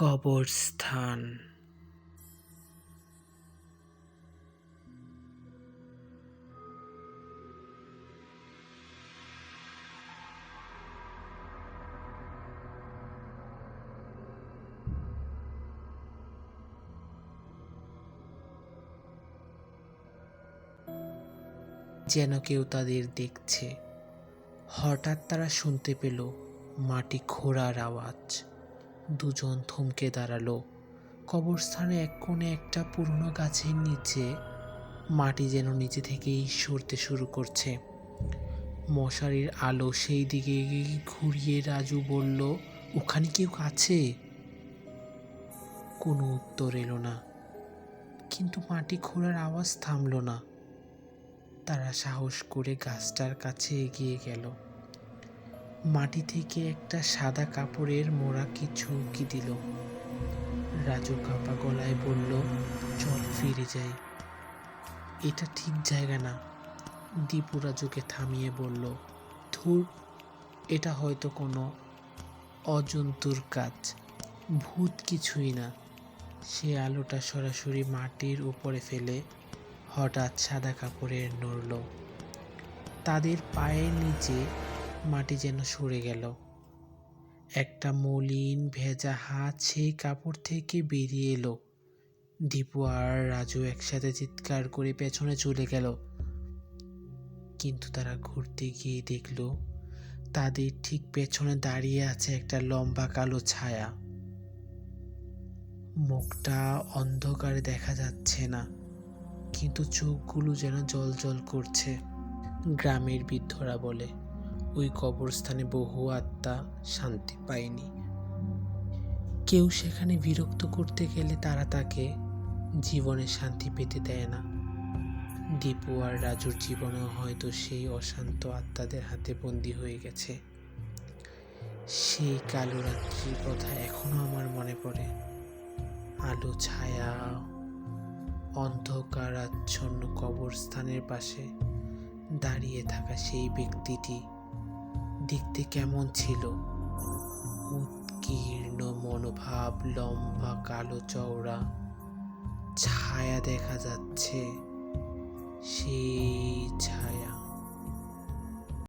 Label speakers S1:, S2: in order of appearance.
S1: কবরস্থান। যেন কেউ তাদের দেখছে। হঠাৎ তারা শুনতে পেল মাটি খোঁড়ার আওয়াজ। দুজন থমকে দাঁড়াল। কবরস্থানে এক কোণে একটা পুরনো গাছের নিচে মাটি যেন নিচে থেকেই সরতে শুরু করছে। মশারির আলো সেই দিকে ঘুরিয়ে রাজু বলল, ওখানে কেউ আছে? কোনো উত্তর এলো না। কিন্তু মাটি খোঁড়ার আওয়াজ থামল না। তারা সাহস করে গাছটার কাছে এগিয়ে গেল। মাটি থেকে একটা সাদা কাপড়ের মোড়া কিছু উকি দিল। রাজু কাপা গলায় বলল, চল ফিরে যাই। এটা ঠিক জায়গা না, দীপু রাজুকে থামিয়ে বলল। ধুর, এটা হয়তো কোনো অজন্তুর কাজ। ভূত কিছুই না। সে আলোটা সরাসরি মাটির উপরে ফেলে হঠাৎ সাদা কাপড়ের নড়ল। তাদের পায়ের নিচে মাটি যেন সরে গেল। একটা মলিন ভেজা হাত সেই কাপড় থেকে বেরিয়ে এলো। দীপু আর রাজু একসাথে চিৎকার করে পেছনে চলে গেল। কিন্তু তারা ঘুরতে গিয়ে দেখল, তাদের ঠিক পেছনে দাঁড়িয়ে আছে একটা লম্বা কালো ছায়া। মুখটা অন্ধকারে দেখা যাচ্ছে না, কিন্তু চোখগুলো যেন জল জল করছে, গ্রামের বৃদ্ধরা বলে। ওই কবরস্থানে বহু আত্মা শান্তি পায়নি। কেউ সেখানে বিরক্ত করতে গেলে তারা তাকে জীবনে শান্তি পেতে দেয় না। দীপু আর রাজুর জীবনেও হয়তো সেই অশান্ত আত্মাদের হাতে বন্দি হয়ে গেছে। সেই কালো রাত্রির কথা এখনও আমার মনে পড়ে। আলো, ছায়া অন্ধকার আচ্ছন্ন কবরস্থানের পাশে দাঁড়িয়ে থাকা সেই ব্যক্তিটি দেখতে কেমন ছিল? উৎকীর্ণ মনোভাব লম্বা কালো চওড়া ছায়া দেখা যাচ্ছে। সেই ছায়া